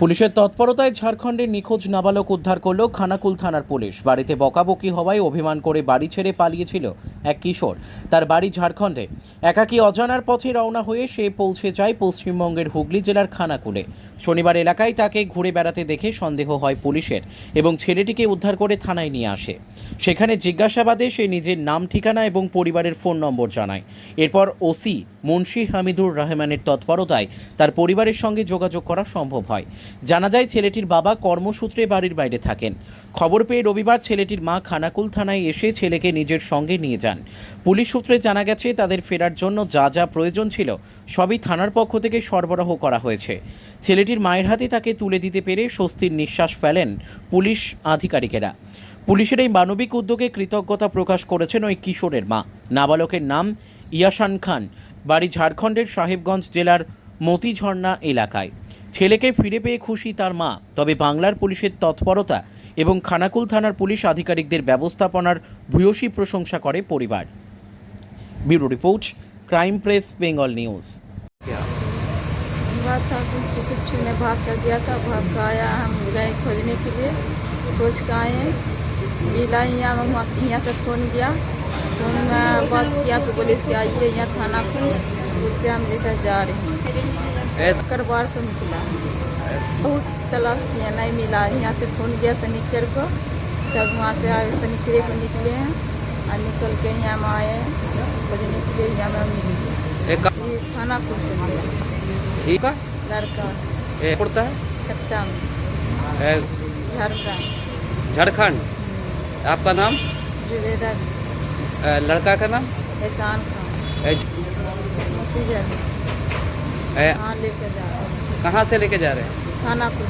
পুলিশের তৎপরতায় ঝাড়খণ্ডের নিখোঁজ নাবালক উদ্ধার করল খানাকুল থানার পুলিশ। বাড়িতে বকাবকি হওয়ায় অভিমান করে বাড়ি ছেড়ে পালিয়েছিল এক কিশোর। তার বাড়ি ঝাড়খণ্ডে। একাকী অজানার পথে রওনা হয়ে সে পৌঁছে যায় পশ্চিমবঙ্গের হুগলি জেলার খানাকুলে। শনিবার এলাকায় তাকে ঘুরে বেড়াতে দেখে সন্দেহ হয় পুলিশের এবং ছেলেটিকে উদ্ধার করে থানায় নিয়ে আসে। সেখানে জিজ্ঞাসাবাদে সে নিজের নাম, ঠিকানা এবং পরিবারের ফোন নম্বর জানায়। এরপর ওসি মুন্সি হামিদুর রহমানের তৎপরতায় তার পরিবারের সঙ্গে যোগাযোগ করা সম্ভব হয়। জানা যায় ছেলেটির বাবা কর্মসূত্রে বাড়ির বাইরে থাকেন। খবর পেয়ে রবিবার ছেলেটির মা খানাকুল থানায় এসে ছেলেকে নিজের সঙ্গে নিয়ে যান। পুলিশ সূত্রে জানা গেছে, তাদের ফেরার জন্য যা যা প্রয়োজন ছিল সবই থানার পক্ষ থেকে সরবরাহ করা হয়েছে। ছেলেটির মায়ের হাতে তাকে তুলে দিতে পেরে স্বস্তির নিঃশ্বাস ফেলেন পুলিশ আধিকারিকেরা। পুলিশের এই মানবিক উদ্যোগে কৃতজ্ঞতা প্রকাশ করেছেন ওই কিশোরের মা। নাবালকের নাম ইয়াসান খান। বাড়ি ঝাড়খণ্ডের সাহেবগঞ্জ জেলার মতিঝর্ণা এলাকায় ছেলেকে ফিরে পেয়ে খুশি তার মা তবে বাংলার পুলিশের তৎপরতা এবং খানাকুল থানার পুলিশ আধিকারিকদের ব্যবস্থাপনার ভূয়সী প্রশংসা করে পরিবার bureau report crime press Bengal news हुआ था कुछ कुछ ने भाग कर दिया था भाग कर आया हम गए खोजने के लिए खोज कर आए मिला यहाँ वहाँ यहाँ से फ़ोन किया फ़ोन में बात किया तो पुलिस के आइए यहाँ थाना को उससे हम लेकर जा रहे हैं। करवार को निकला। बहुत तलाश किया नहीं मिला। यहाँ से फ़ोन किया शनिचर को। तब वहाँ से आए शनिचरे को निकले हैं और निकल के यहाँ हम आए खोजने के लिए यहाँ में मिल। ये थाना खुद से मिला। ठीक है। लड़का। पड़ता है? छट्टा में झारखंड। झारखंड। आपका नाम? जुबेदा लड़का का नाम? एहसान खान। कहाँ से लेके जा रहे हैं? खानापुर